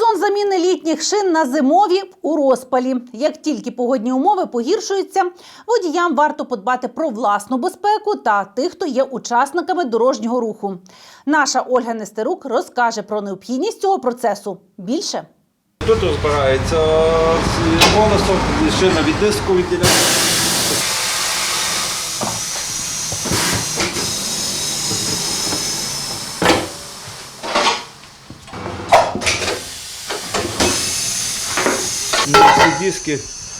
Сезон заміни літніх шин на зимові у розпалі. Як тільки погодні умови погіршуються, водіям варто подбати про власну безпеку та тих, хто є учасниками дорожнього руху. Наша Ольга Нестерук розкаже про необхідність цього процесу більше. Тут розбирається з колесо, шина від диску відділяється. Ці диски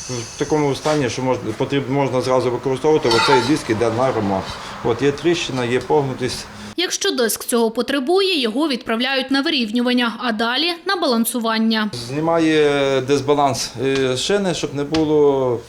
в такому стані, що можна, потрібно, можна зразу використовувати, оцей диск йде на ремонт. От є тріщина, є погнутість. Якщо диск цього потребує, його відправляють на вирівнювання, а далі на балансування. Знімає дисбаланс е, шини, щоб не було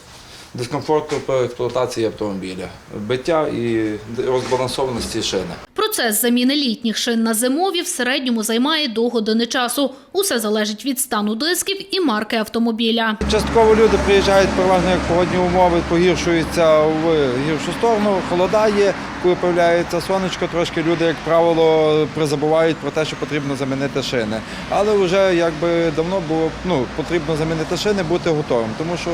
дискомфорту при експлуатації автомобіля, биття і розбалансованості шини. Процес заміни літніх шин на зимові в середньому займає до години часу. Усе залежить від стану дисків і марки автомобіля. Частково люди приїжджають переважно, як погодні умови погіршуються в гіршу сторону, холодає, коли появляється сонечко, трошки люди, як правило, призабувають про те, що потрібно замінити шини. Але вже якби давно було ну, потрібно замінити шини, бути готовим, тому що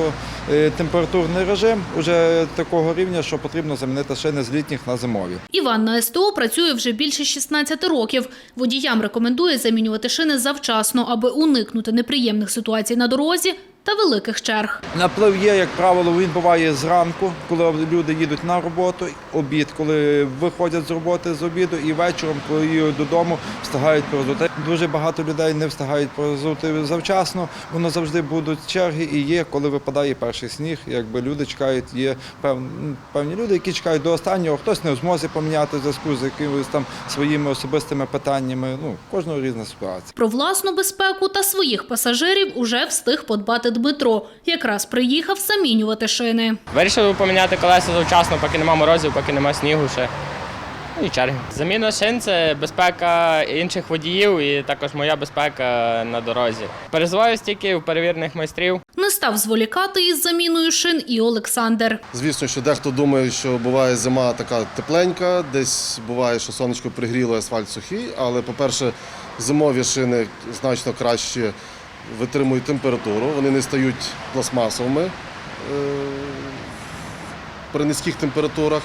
е, температурний режим вже такого рівня, що потрібно замінити шини з літніх на зимові. Іван на СТО працює вже більше 16 років. Водіям рекомендує замінювати шини завчасно, аби уникнути неприємних ситуацій на дорозі та великих черг. Наплив є, як правило, він буває зранку, коли люди їдуть на роботу, обід, коли виходять з роботи з обіду, і вечором, коли їдуть додому, встигають порозути. Дуже багато людей не встигають порозути завчасно. Воно завжди будуть черги і є, коли випадає перший сніг. Якби люди чекають, є певні, певні люди, які чекають до останнього. Хтось не в змозі поміняти в зв'язку з якимись там своїми особистими питаннями. Ну кожного різна ситуація. Про власну безпеку та своїх пасажирів уже встиг подбати Дмитро. Якраз приїхав замінювати шини. Вирішив поміняти колеса завчасно, поки нема морозів, поки нема снігу ще. Ну і черги. Заміна шин це безпека інших водіїв і також моя безпека на дорозі. Перезиваюсь тільки у перевірених майстрів. Не став зволікати із заміною шин і Олександр. Звісно, що дехто думає, що буває зима така тепленька, десь буває, що сонечко пригріло, асфальт сухий, але, по-перше, зимові шини значно краще витримують температуру, вони не стають пластмасовими е, при низьких температурах.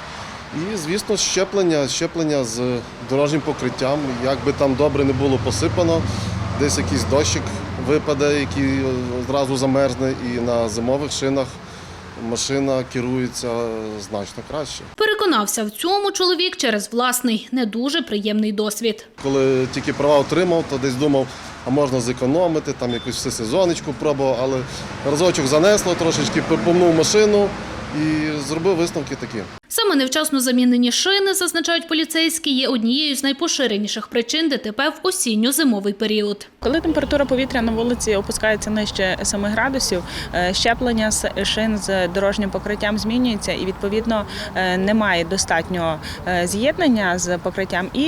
І, звісно, щеплення, щеплення з дорожнім покриттям. Як би там добре не було посипано, десь якийсь дощик випаде, який одразу замерзне, і на зимових шинах машина керується значно краще. Переконався в цьому чоловік через власний не дуже приємний досвід. Коли тільки права отримав, то десь думав, а можна зекономити, там якусь все всесезоночку пробував, але разочок занесло, трошечки помнув машину і зробив висновки такі. Саме невчасно замінені шини, зазначають поліцейські, є однією з найпоширеніших причин ДТП в осінньо-зимовий період. Коли температура повітря на вулиці опускається нижче 7 градусів, е, щеплення шин з дорожнім покриттям змінюється і відповідно е, немає достатнього е, з'єднання з покриттям, і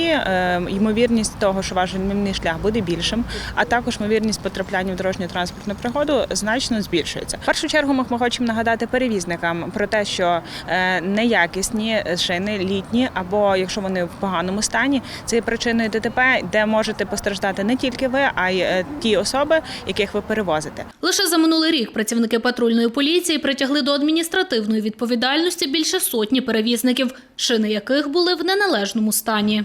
ймовірність того, що ваш гальмівний шлях буде більшим, а також ймовірність потрапляння в дорожню транспортну пригоду значно збільшується. В першу чергу ми хочемо нагадати перевізникам про те, що е, неякісні шини літні, або якщо вони в поганому стані, це є причиною ДТП, де можете постраждати не тільки ви, а й е, ті особи, яких ви перевозите. Лише за минулий рік працівники патрульної поліції притягли до адміністративної відповідальності більше сотні перевізників, шини яких були в неналежному стані.